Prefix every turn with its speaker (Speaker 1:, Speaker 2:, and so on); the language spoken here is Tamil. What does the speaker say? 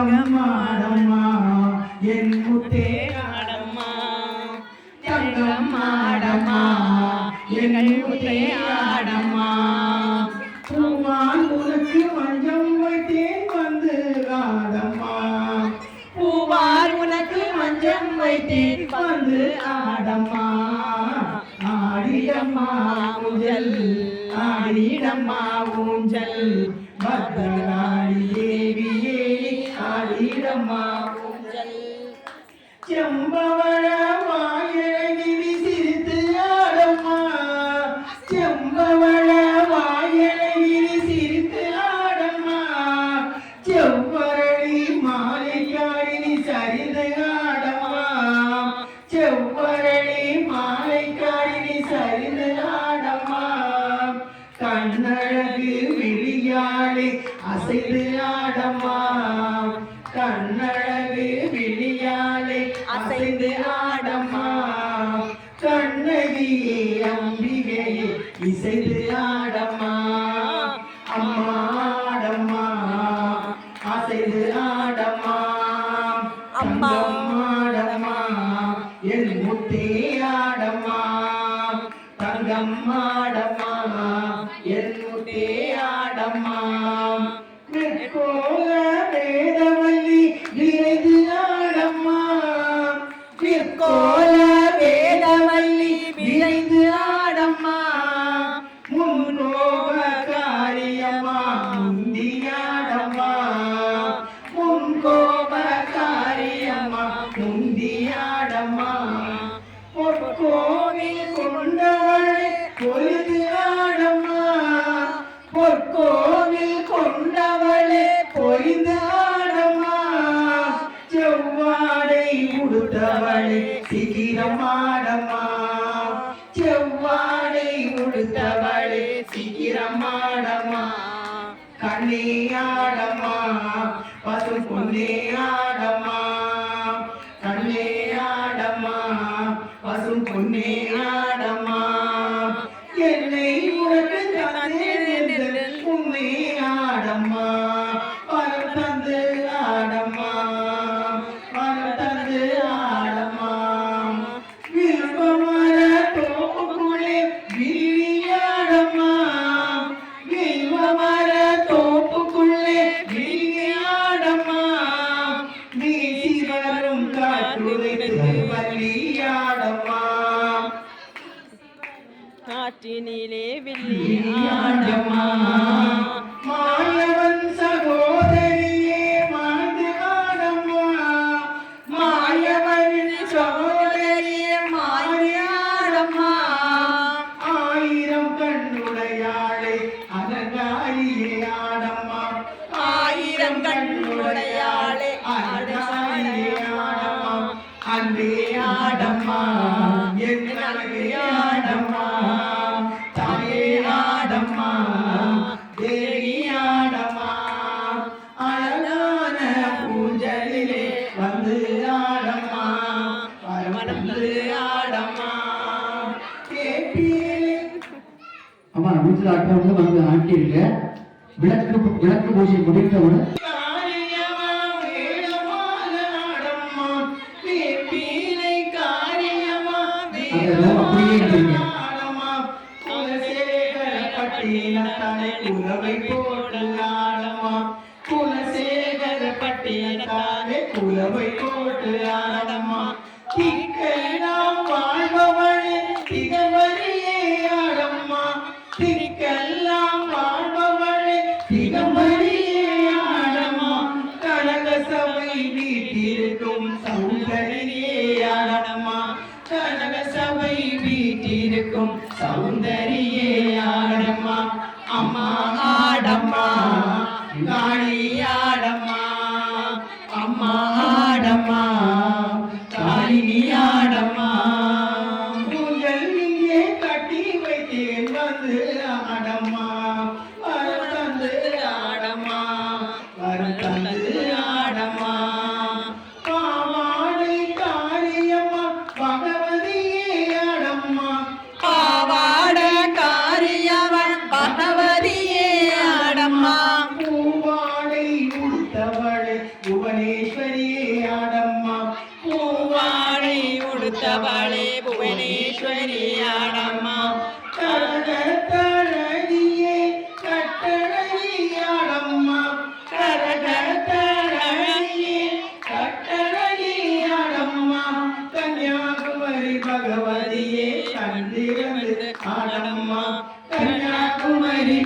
Speaker 1: தங்கம் ஆடம்மா என் முத்தே
Speaker 2: ஆடம்மா
Speaker 1: தங்கம் ஆடம்மா என் முத்தே ஆடம்மா பூமான் உனக்கு மஞ்சம் வைத்தேன் வந்து ஆடம்மா
Speaker 2: பூவார் உனக்கு மஞ்சம் வைத்தேன்
Speaker 1: வந்து ஆடம்மா. ஆடிடம்மா ஊஞ்சல். ஆடிடம்மா ஊஞ்சல். பத்ரகாளி தேவியே ஆடிடம்மா
Speaker 2: ஊஞ்சல்
Speaker 1: செம்பவழ வாயழகி சிரித்து ஆடம்மா. செம்பவழ வாயழகி சிரித்து ஆடம்மா. செவ்வரளி மாலைக்காரி சரிந்து ஆடம்மா செவ்வரளி அசைந்து ஆடம்மா. கண்ணகியே அம்பிகையே இசைந்து ஆடம்மா. அம்மா ஆடம்மா. அசைந்து ஆடம்மா.
Speaker 2: அம்மா.
Speaker 1: ஆடம்மா. என் முத்தே ஆடம்மா. தங்கம் ஆடம்மா. என் முத்தே ஆடம்மா. போல வேதவல்லி விரைந்து ஆடம்மா. முன்னோக காரியம்மா முந்தியாடம்மா. முன்கோப காரியம்மா முந்தியாடம்மா. பொற்கோவில் கொண்டவளே பொழுது ஆடம்மா. பொற்கோ செவ்வாடை உடுத்தவளே சீக்கிரமாடமா ஆடம்மா. பசு பொன்னே ஆடம்மா. கண்ணே ஆடம்மா. பசு பொன்னே
Speaker 2: காற்றினிலே வில்லி ஆடம்மா
Speaker 1: விழியாடம்மா மாயவன் சகோதரியே மறந்து ஆடம்மா மாயவன் சகோதரியே மாயாடம்மா ஆயிரம் கண்ணுடையாளே அலங்காரியே ஆடம்மா
Speaker 2: ஆயிரம் கண்ணுடையாளே
Speaker 1: அலங்காரியே ஆடம்மா அன்பே ஆடம்மா
Speaker 3: முடிச்ச டாக்டர் வந்து ஆட்டிருங்க விளக்கு விளக்கு பூஜை முடித்தவுடன் அப்படியே
Speaker 1: குலவை போட்டு ஆடம்மா குலசேகர பட்டினத்தானே குலவை போட்டு ஆடம்மா திக்கெல்லாம் காளி அம்மா ஆடம்மா காளினி ஆடம்மா ஊஞ்சல் கட்டி வைத்தேன் வந்து ஆடம்மா. உடுத்தவளே புவனேஸ்வரியே ஆடம்மா. பூவாடை உடுத்தவளே புவனேஸ்வரி ஆடம்மா.
Speaker 2: கரகத்தழகியே கட்டழகி ஆடம்மா.
Speaker 1: கரகத்தழகியே கட்டழகி ஆடம்மா. கன்னியாகுமரி பகவதியே கண்டிருந்து ஆடம்மா. கன்னியாகுமரி